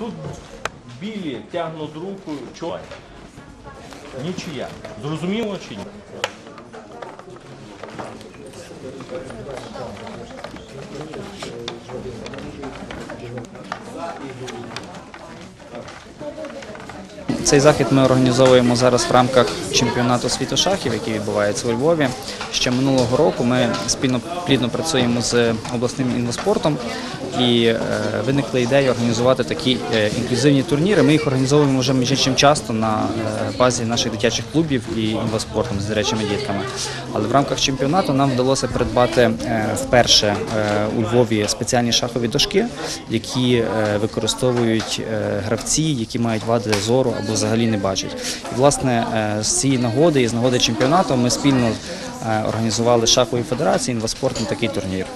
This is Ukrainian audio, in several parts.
Тут білі тягнуть руку, чого? Нічия. Зрозуміло чи ні? Цей захід ми організовуємо зараз в рамках чемпіонату світу шахів, який відбувається у Львові. Ще минулого року ми спільно плідно працюємо з обласним інвоспортом і е, виникла ідея організувати такі е, інклюзивні турніри. Ми їх організовуємо вже між іншим часто на е, базі наших дитячих клубів і інвоспортом з дитячими дітками. Але в рамках чемпіонату нам вдалося придбати вперше у Львові спеціальні шахові дошки, які використовують гравці, які мають вади зору або взагалі не бачать. І власне з цієї нагоди і з нагоди чемпіонату ми спільно організували з шахової федерації інваспорт на такий турнір.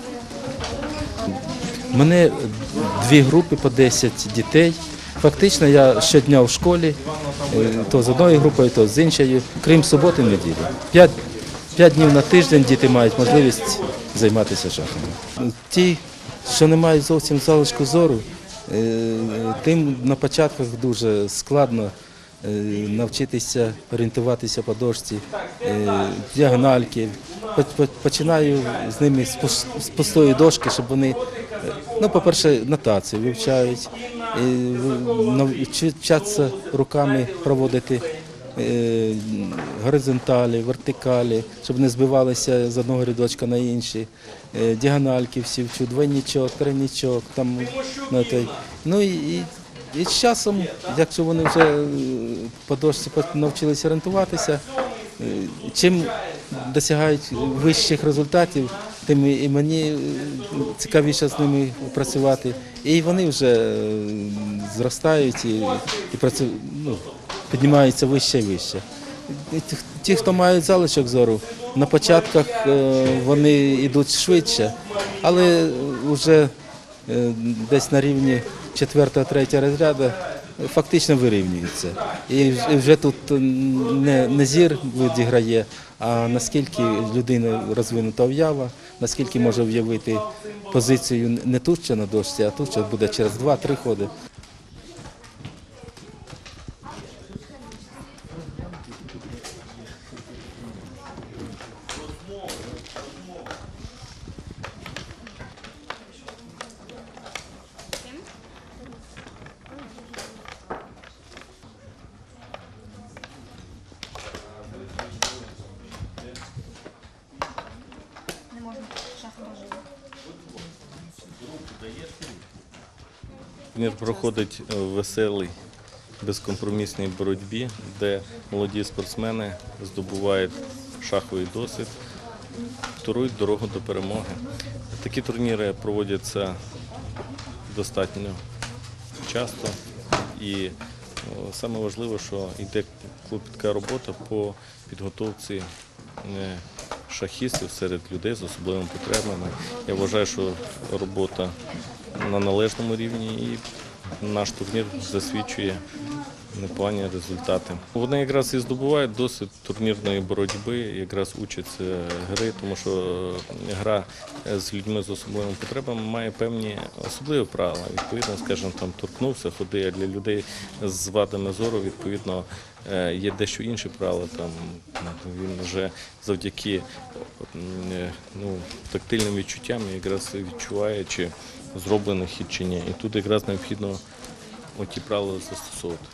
Мене дві групи по 10 дітей. Фактично я щодня в школі, е, то з одною групою, то з іншою, крім суботи неділі. П'ять, п'ять днів на тиждень діти мають можливість займатися шахами. Ті, що не мають зовсім залишку зору, е, тим на початках дуже складно е, навчитися орієнтуватися по дошці, е, діагональки. По- по- Починаю з ними з пустої дошки, щоб вони, е, ну, по-перше, нотацію вивчають, вчаться руками проводити е, горизонталі, вертикалі, щоб не збивалися з одного рядочка на інший. Е, Діагональки всі вчу, двойничок, тройничок, там, ну, той. ну і, і, з часом, якщо вони вже е, по навчилися орієнтуватися, е, чим досягають вищих результатів, тим і мені е, цікавіше з ними працювати. І вони вже зростають і, і працю, ну, піднімаються вище і вище. Ті- хто мають залишок зору, на початках вони йдуть швидше, але вже десь на рівні 4-3 розряду фактично вирівнюються. І вже тут не, не зір відіграє, а наскільки людина розвинута уява, наскільки може уявити позицію не тут що на дошці, а тут що буде через 2-3 ходи. Турнір проходить в веселій, безкомпромісній боротьбі, де молоді спортсмени здобувають шаховий досвід, турують дорогу до перемоги. Такі турніри проводяться достатньо часто і о, саме важливо, що йде клопітка робота по підготовці е, шахістів серед людей з особливими потребами. Я вважаю, що робота на належному рівні і наш турнір засвідчує непогані результати. Вони якраз і здобувають досвід турнірної боротьби, якраз учаться гри, тому що е, гра з людьми з особливими потребами має певні особливі правила. Відповідно, скажімо, там торкнувся, ходи, а для людей з вадами зору, відповідно, е, є дещо інші правила. Там він вже завдяки е, ну, тактильним відчуттям якраз відчуває, чи зроблений хід чи ні. І тут якраз необхідно оті правила застосовувати.